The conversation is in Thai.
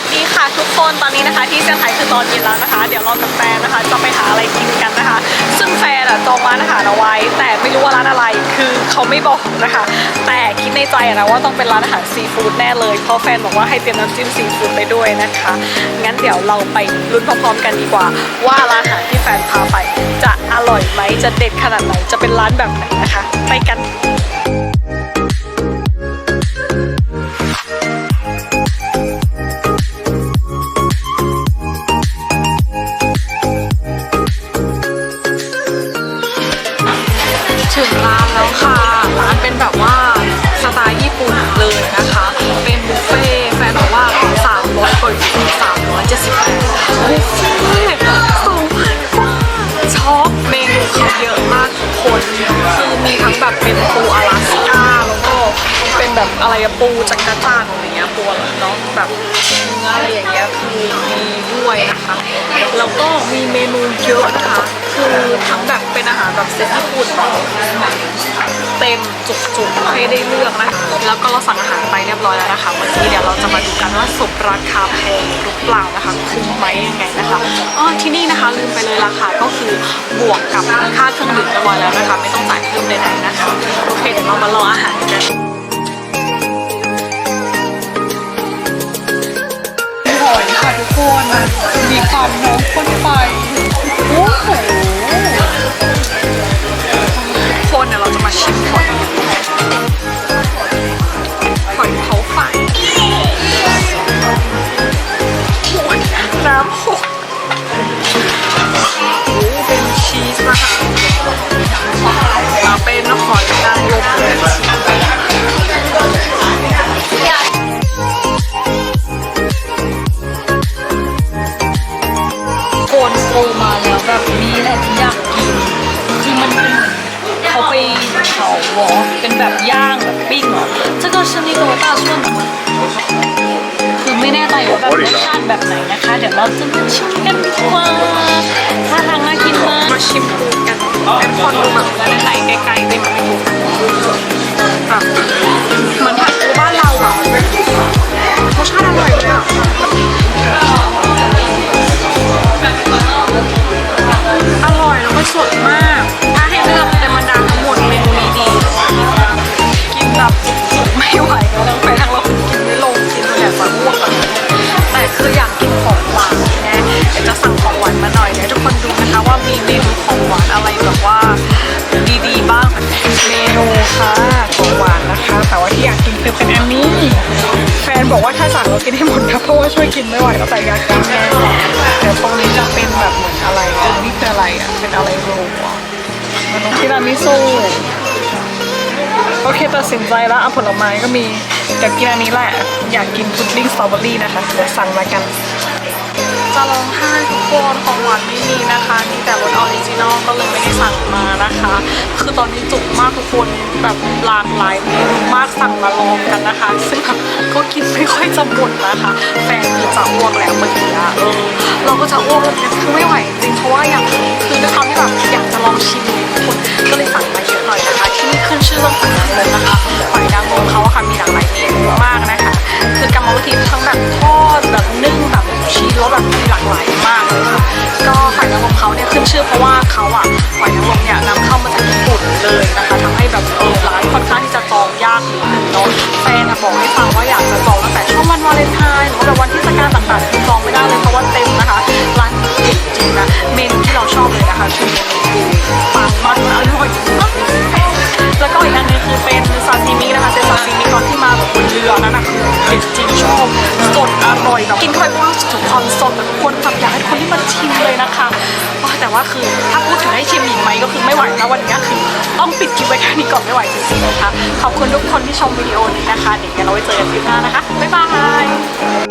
สดีค่ะทุกคนตอนนี้นะคะที่เซี่ยงไฮ้คือตอนเย็นแล้วนะคะ เดี๋ยวเรากับแฟนนะคะจะไปหาอะไรกินกันนะคะ ซึ่งแฟนอะจองร้านอาหารเอาไว้ แต่ไม่รู้ว่าร้านอะไรคือเขาไม่บอกนะคะ แต่คิดในใจอะนะว่าต้องเป็นร้านอาหารซีฟู้ดแน่เลยเพราะแฟนบอกว่าให้เตรียมน้ำจิ้มซีฟู้ดไปด้วยนะคะ งั้นเดี๋ยวเราไปลุ้นพร้อมๆกันดีกว่า ว่าร้านอาหารที่แฟนพาไป จะอร่อยไหมจะเด็ดขนาดไหนจะเป็นร้านแบบไหนนะคะ ไปกัน เป็นแบบว่าสไตล์ญี่ปุ่นเลยนะคะ เป็นบุฟเฟ่แฟนบอกว่า300กว่า378บุฟเฟ่สองพันกว่าช็อกเมนูเขาเยอะมากทุกคนคือมีทั้งแบบเป็นปูอลาสก้าแล้วก็เป็นแบบอะไรปูจักรจันอะไรเงี้ยปูเนาะแบบเนื้ออะไรอย่างเงี้ยคือมีด้วยนะคะแล้วก็มีเมนูเยอะนะคะ คือทั้งแบบเป็นอาหารแบบเซตญี่ปุ่นเนาะ เต็มจุกๆให้ได้เลือกนะคะแล้วก็เราสั่งอาหารไปเรียบร้อยแล้วนะคะ วันนี้เดี๋ยวเราจะมาดูกันว่าสมราคาแพงหรือเปล่านะคะคุ้มไหมยังไงนะคะอ๋อที่นี่นะคะลืมไปเลยราคาก็คือบวกกับค่าเครื่องดื่มเรียบร้อยแล้วนะคะ ไม่ต้องจ่ายเพิ่มใดๆนะคะโอเคเดี๋ยวเรามารออาหารกันหอยค่ะทุกคนมีความน้ำข้นไฟ โกนโกมาแล้วแบบนี้แหละที่อยากกิน คือมันเป็นเขาไปเผาเหรอเป็นแบบย่างแบบปิ้งเหรอ这个是那个大蒜的吗คือไม่แน่ใจว่าแบบรสชาติแบบไหนนะคะ เดี๋ยวเราจะมาชิมกันดีกว่าท่าทางน่ากินมากมาชิมปูกันแอปพอดูแบบไหนๆไกลๆไปมาดูแบ เมนูค่ะของหวานนะคะ แต่ว่าที่อยากกินคือเป็นอันนี้ แฟนบอกว่าถ้าสั่งเรากินให้หมดนะเพราะว่าช่วยกินไม่ไหวแล้วแต่อยากกินแน่เดี๋ยวตรงนี้จะเป็นแบบเหมือนอะไรอะนี่คืออะไรอะเป็นอะไรโรลอะมันต้องทีรามิสุโอเคตัดสินใจแล้วเอาผลไม้ก็มีเดี๋ยวกินอันนี้แหละ อยากกินพุดดิ้งสตรอเบอรี่นะคะเดี๋ยวสั่งมากัน จะร้องไห้ทุกคนของหวานไม่มีนะคะมีแต่ ไม่ได้สั่งมานะคะ คือตอนนี้จุกมากทุกคนแบบหลากหลายเมนูมากสั่งมาลองกันนะคะ ซึ่งก็กินไม่ค่อยจะหมดนะคะ แฟนคือจะอ้วกแล้วเมื่อกี้เออเราก็จะอ้วกเนี่ยคือไม่ไหวจริงเพราะว่าอย่างคือด้วยความที่แบบอยากจะลองชิม อร่อยแบบกินค่อยว่าถึงความสดแบบคนแบบอยากให้คนที่มาชิมเลยนะคะว้าแต่ว่าคือถ้าพูดถึงให้ชิมอีกไหมก็คือไม่ไหวแล้วันนี้คือต้องปิดคลิปไว้แค่นี้ก่อนไม่ไหวจริงๆนะคะขอบคุณทุกคนที่ชมวิดีโอนี้นะคะเดี๋ยวเราไว้เจอกันคลิปหน้านะคะบ๊ายบาย